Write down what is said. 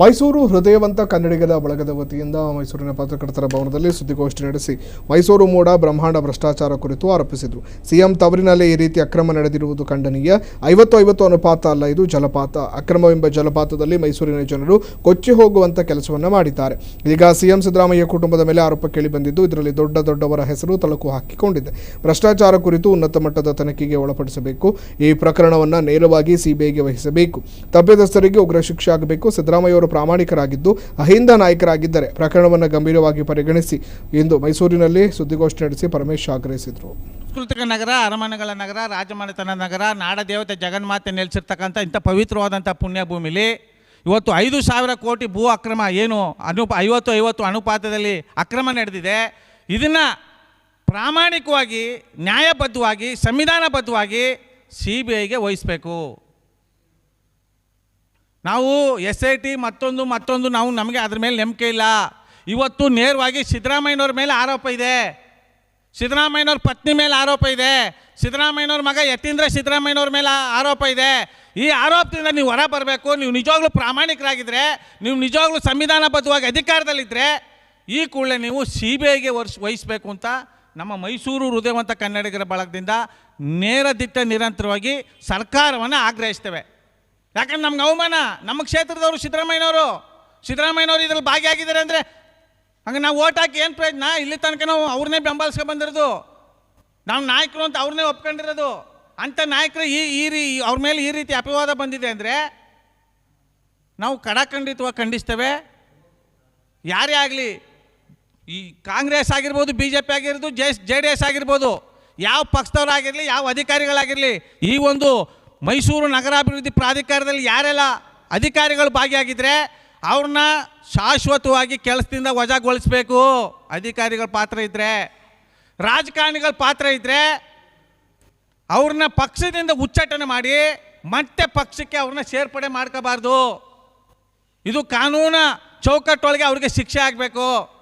ಮೈಸೂರು ಹೃದಯವಂತ ಕನ್ನಡಿಗರ ಬಳಗದ ವತಿಯಿಂದ ಮೈಸೂರಿನ ಪತ್ರಕರ್ತರ ಭವನದಲ್ಲಿ ಸುದ್ದಿಗೋಷ್ಠಿ ನಡೆಸಿ ಮೈಸೂರು ಮೂಡ ಬ್ರಹ್ಮಾಂಡ ಭ್ರಷ್ಟಾಚಾರ ಕುರಿತು ಆರೋಪಿಸಿದರು. ಸಿಎಂ ತವರಿನಲ್ಲೇ ಈ ರೀತಿ ಅಕ್ರಮ ನಡೆದಿರುವುದು ಖಂಡನೀಯ. ಐವತ್ತು ಐವತ್ತು ಅನುಪಾತ ಅಲ್ಲ ಇದು ಜಲಪಾತ. ಅಕ್ರಮವೆಂಬ ಜಲಪಾತದಲ್ಲಿ ಮೈಸೂರಿನ ಜನರು ಕೊಚ್ಚಿ ಹೋಗುವಂತ ಕೆಲಸವನ್ನ ಮಾಡಿದ್ದಾರೆ. ಈಗ ಸಿಎಂ ಸಿದ್ದರಾಮಯ್ಯ ಕುಟುಂಬದ ಮೇಲೆ ಆರೋಪ ಕೇಳಿ ಬಂದಿದ್ದು ಇದರಲ್ಲಿ ದೊಡ್ಡ ದೊಡ್ಡವರ ಹೆಸರು ತಳಕು ಹಾಕಿಕೊಂಡಿದೆ. ಭ್ರಷ್ಟಾಚಾರ ಕುರಿತು ಉನ್ನತ ಮಟ್ಟದ ತನಿಖೆಗೆ ಒಳಪಡಿಸಬೇಕು. ಈ ಪ್ರಕರಣವನ್ನು ನೇರವಾಗಿ ಸಿಬಿಐಗೆ ವಹಿಸಬೇಕು. ತಪ್ಪಿತಸ್ಥರಿಗೆ ಉಗ್ರ ಶಿಕ್ಷೆ ಆಗಬೇಕು. ಸಿದ್ದರಾಮಯ್ಯ ಅವರು ಪ್ರಾಮಾಣಿಕರಾಗಿದ್ದು ಅಹಿಂದ ನಾಯಕರಾಗಿದ್ದರೆ ಪ್ರಕರಣವನ್ನು ಗಂಭೀರವಾಗಿ ಪರಿಗಣಿಸಿ ಎಂದು ಮೈಸೂರಿನಲ್ಲಿ ಸುದ್ದಿಗೋಷ್ಠಿ ನಡೆಸಿ ಪರಮೇಶ್ ಆಗ್ರಹಿಸಿದರು. ಸಾಂಸ್ಕೃತಿಕ ನಗರ, ಅರಮನೆಗಳ ನಗರ, ರಾಜಮನೆತನ ನಗರ, ನಾಡದೇವತೆ ಜಗನ್ಮಾತೆ ನೆಲೆಸಿರ್ತಕ್ಕಂಥ ಇಂಥ ಪವಿತ್ರವಾದಂಥ ಪುಣ್ಯಭೂಮಿಲಿ ಇವತ್ತು ಐದು ಸಾವಿರ ಕೋಟಿ ಭೂ ಅಕ್ರಮ ಏನು ಅನುಪ ಐವತ್ತು ಐವತ್ತು ಅನುಪಾತದಲ್ಲಿ ಅಕ್ರಮ ನಡೆದಿದೆ. ಇದನ್ನು ಪ್ರಾಮಾಣಿಕವಾಗಿ, ನ್ಯಾಯಬದ್ಧವಾಗಿ, ಸಂವಿಧಾನಬದ್ಧವಾಗಿ ಸಿ ಬಿ ಐಗೆ ವಹಿಸಬೇಕು. ನಾವು ಎಸ್ ಐ ಟಿ ಮತ್ತೊಂದು ಮತ್ತೊಂದು, ನಾವು ನಮಗೆ ಅದ್ರ ಮೇಲೆ ನಂಬಿಕೆ ಇಲ್ಲ. ಇವತ್ತು ನೇರವಾಗಿ ಸಿದ್ದರಾಮಯ್ಯನವ್ರ ಮೇಲೆ ಆರೋಪ ಇದೆ. ಸಿದ್ದರಾಮಯ್ಯನವ್ರ ಪತ್ನಿ ಮೇಲೆ ಆರೋಪ ಇದೆ. ಸಿದ್ದರಾಮಯ್ಯನವ್ರ ಮಗ ಯತೀಂದ್ರ ಸಿದ್ದರಾಮಯ್ಯನವ್ರ ಮೇಲೆ ಆರೋಪ ಇದೆ. ಈ ಆರೋಪದಿಂದ ನೀವು ಹೊರ ಬರಬೇಕು. ನೀವು ನಿಜವಾಗ್ಲೂ ಪ್ರಾಮಾಣಿಕರಾಗಿದ್ದರೆ ನೀವು ನಿಜವಾಗ್ಲೂ ಸಂವಿಧಾನಬದ್ಧವಾಗಿ ಅಧಿಕಾರದಲ್ಲಿದ್ದರೆ ಈ ಕೂಡಲೇ ನೀವು ಸಿ ಬಿ ಐಗೆ ವರ್ಷ ವಹಿಸಬೇಕು ಅಂತ ನಮ್ಮ ಮೈಸೂರು ಹೃದಯವಂತ ಕನ್ನಡಿಗರ ಬಳಗದಿಂದ ನೇರ ದಿಟ್ಟ ನಿರಂತರವಾಗಿ ಸರ್ಕಾರವನ್ನು ಆಗ್ರಹಿಸ್ತೇವೆ. ಯಾಕಂದ್ರೆ ನಮ್ಗೆ ಅವಮಾನ. ನಮ್ಮ ಕ್ಷೇತ್ರದವರು ಸಿದ್ದರಾಮಯ್ಯನವರು. ಸಿದ್ದರಾಮಯ್ಯನವರು ಇದ್ರಲ್ಲಿ ಭಾಗಿಯಾಗಿದ್ದಾರೆ ಅಂದರೆ ಹಂಗೆ ನಾವು ಓಟ್ ಹಾಕಿ ಏನು ಪ್ರಯೋಜನ? ಇಲ್ಲಿ ತನಕ ನಾವು ಅವ್ರನ್ನೇ ಬೆಂಬಲಿಸ್ಕೊಂಡು ಬಂದಿರೋದು. ನಾವು ನಾಯಕರು ಅಂತ ಅವ್ರನ್ನೇ ಒಪ್ಕೊಂಡಿರೋದು. ಅಂಥ ನಾಯಕರು ಈ ಈ ರೀ ಅವ್ರ ಮೇಲೆ ಈ ರೀತಿ ಅಪವಾದ ಬಂದಿದೆ ಅಂದರೆ ನಾವು ಕಡಾಖಂಡಿತವಾಗಿ ಖಂಡಿಸ್ತೇವೆ. ಯಾರೇ ಆಗಲಿ, ಈ ಕಾಂಗ್ರೆಸ್ ಆಗಿರ್ಬೋದು ಬಿ ಜೆ ಪಿ ಆಗಿರ್ಬೋದು, ಜೆ ಜೆ ಡಿ ಎಸ್ ಆಗಿರ್ಬೋದು, ಯಾವ ಪಕ್ಷದವರಾಗಿರಲಿ, ಯಾವ ಅಧಿಕಾರಿಗಳಾಗಿರಲಿ, ಈ ಒಂದು ಮೈಸೂರು ನಗರಾಭಿವೃದ್ಧಿ ಪ್ರಾಧಿಕಾರದಲ್ಲಿ ಯಾರೆಲ್ಲ ಅಧಿಕಾರಿಗಳು ಭಾಗಿಯಾಗಿದ್ದರೆ ಅವ್ರನ್ನ ಶಾಶ್ವತವಾಗಿ ಕೆಲಸದಿಂದ ವಜಾಗೊಳಿಸ್ಬೇಕು. ಅಧಿಕಾರಿಗಳ ಪಾತ್ರ ಇದ್ದರೆ ರಾಜಕಾರಣಿಗಳ ಪಾತ್ರ ಇದ್ದರೆ ಅವ್ರನ್ನ ಪಕ್ಷದಿಂದ ಉಚ್ಚಾಟನೆ ಮಾಡಿ ಮತ್ತೆ ಪಕ್ಷಕ್ಕೆ ಅವ್ರನ್ನ ಸೇರ್ಪಡೆ ಮಾಡ್ಕೋಬಾರ್ದು. ಇದು ಕಾನೂನ ಚೌಕಟ್ಟೊಳಗೆ ಅವ್ರಿಗೆ ಶಿಕ್ಷೆ ಆಗಬೇಕು.